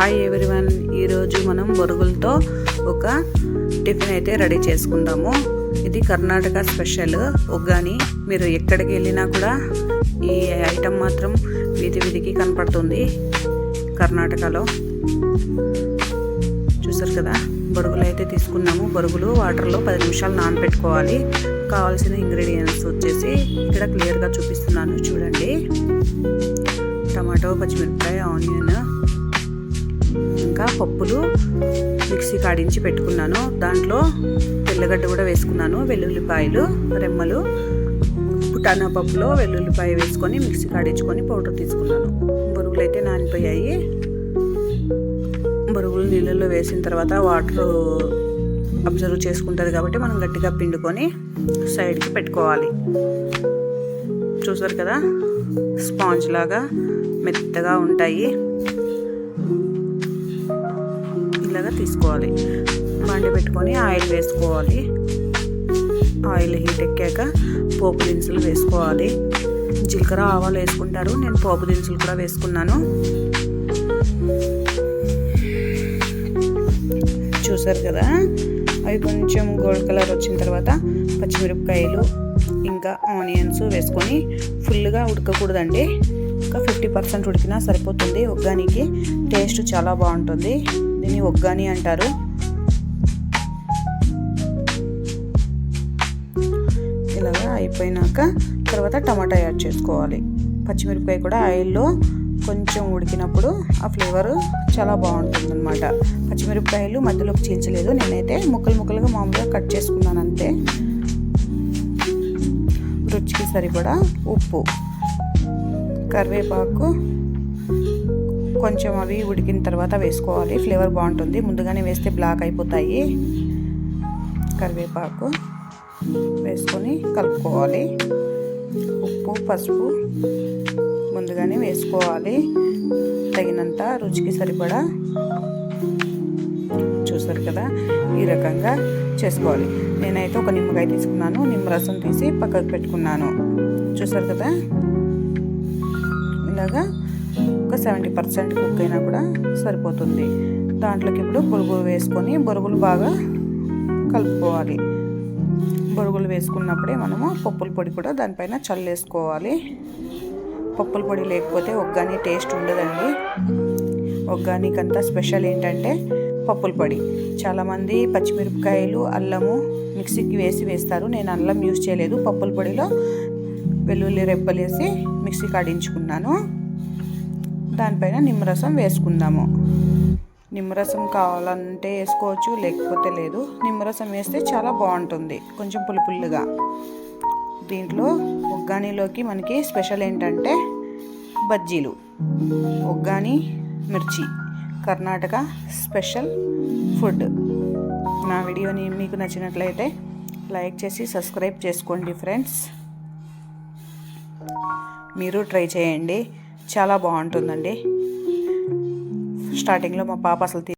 Hi everyone. ఈరోజు మనం బొరుగులతో ఒక టిఫిన్ అయితే రెడీ చేసుకుందాము. ఇది కర్ణాటక స్పెషల్ ఒగ్గాని మీరు ఎక్కడికి వెళ్ళినా కూడా ఈ ఐటెం మాత్రం వీధి వీధికి కనపడుతుంది కర్ణాటకలో. చూసారు కదా? బొరుగులు అయితే తీసుకున్నాము. బొరుగులు వాటర్లో పది నిమిషాలు నానబెట్టుకోవాలి. కావాల్సిన ఇంగ్రీడియంట్స్ వచ్చేసి ఇక్కడ క్లియర్గా చూపిస్తున్నాను. చూడండి. టమాటో పచ్చిమిరపకాయ ఆనియన్. ఇంకా పప్పులు మిక్సీ కాడించి పెట్టుకున్నాను. దాంట్లో తెల్లగడ్డ కూడా వేసుకున్నాను. వెల్లుల్లిపాయలు రెమ్మలు పుటానా పప్పులో వెల్లుల్లిపాయ వేసుకొని మిక్సీ కాడించుకొని పౌడర్ తీసుకున్నాను. బొరుగులు అయితే నానిపోయాయి. బొరుగులు నీళ్ళల్లో వేసిన తర్వాత వాటర్ అబ్జర్వ్ చేసుకుంటుంది కాబట్టి మనం గట్టిగా పిండుకొని సైడ్కి పెట్టుకోవాలి. చూసారు కదా? స్పాంజ్ లాగా మెత్తగా ఉంటాయి. ఇలాగా తీసుకోవాలి. బండి పెట్టుకొని ఆయిల్ వేసుకోవాలి. ఆయిల్ హీట్ ఎక్కాక పోపు దినుసులు వేసుకోవాలి. జీలకర్ర ఆవాలు వేసుకుంటారు. నేను పోపు దినుసులు కూడా వేసుకున్నాను. చూసారు కదా? అవి కొంచెం గోల్డ్ కలర్ వచ్చిన తర్వాత పచ్చిమిరపకాయలు ఇంకా ఆనియన్స్ వేసుకొని ఫుల్గా ఉడకకూడదండి. ఒక ఫిఫ్టీ పర్సెంట్ ఉడికినా సరిపోతుంది. ఒగ్గానికి టేస్ట్ చాలా బాగుంటుంది. దీన్ని ఒగ్గాని అంటారు. ఇలాగా అయిపోయినాక తర్వాత టమాటా యాడ్ చేసుకోవాలి. పచ్చిమిరపకాయ కూడా ఆయిల్లో కొంచెం ఉడికినప్పుడు ఆ ఫ్లేవర్ చాలా బాగుంటుంది అనమాట పచ్చిమిరపకాయలు మధ్యలోకి చీల్చలేదు. నేనైతే ముక్కలు ముక్కలుగా మామూలుగా కట్ చేసుకున్నాను అంతే. రుచికి సరిపడా ఉప్పు కరివేపాకు కొంచెం అవి ఉడికిన తర్వాత వేసుకోవాలి. ఫ్లేవర్ బాగుంటుంది. ముందుగానే వేస్తే బ్లాక్ అయిపోతాయి. కరివేపాకు వేసుకొని కలుపుకోవాలి. ఉప్పు పసుపు ముందుగానే వేసుకోవాలి. తగినంత రుచికి సరిపడా చూసారు కదా? ఈ రకంగా చేసుకోవాలి. నేనైతే ఒక నిమ్మకాయ తీసుకున్నాను. నిమ్మరసం తీసి పక్కకు పెట్టుకున్నాను. చూసారు కదా? ఇలాగా ఒక సెవెంటీ పర్సెంట్ కుక్ అయినా కూడా సరిపోతుంది. దాంట్లోకి ఇప్పుడు బొరుగులు వేసుకొని బొరుగులు బాగా కలుపుకోవాలి. బొరుగులు వేసుకున్నప్పుడే మనము పప్పుల పొడి కూడా దానిపైన చల్లేసుకోవాలి. పప్పుల పొడి లేకపోతే ఒగ్గాని టేస్ట్ ఉండదండి. ఒగ్గానికంతా స్పెషల్ ఏంటంటే పప్పుల పొడి. చాలామంది పచ్చిమిరపకాయలు అల్లము మిక్సీకి వేసి వేస్తారు. నేను అల్లం యూజ్ చేయలేదు. పప్పుల పొడిలో వెల్లుల్లి రెప్పలేసి మిక్సీకి మిక్సీ కాడించుకున్నాను దానిపైన నిమ్మరసం వేసుకుందాము. నిమ్మరసం కావాలంటే వేసుకోవచ్చు లేకపోతే లేదు. నిమ్మరసం వేస్తే చాలా బాగుంటుంది కొంచెం పులుపుల్లుగా దీంట్లో ఒగ్గానిలోకి మనకి స్పెషల్ ఏంటంటే బజ్జీలు ఒగ్గాని మిర్చి. Karnataka special food. నా వీడియోని మీకు నచ్చినట్లయితే లైక్ చేసి సబ్స్క్రైబ్ చేసుకోండి ఫ్రెండ్స్. మీరు ట్రై చేయండి. చాలా బాగుంటుందండి. స్టార్టింగ్లో మా పాప అసలు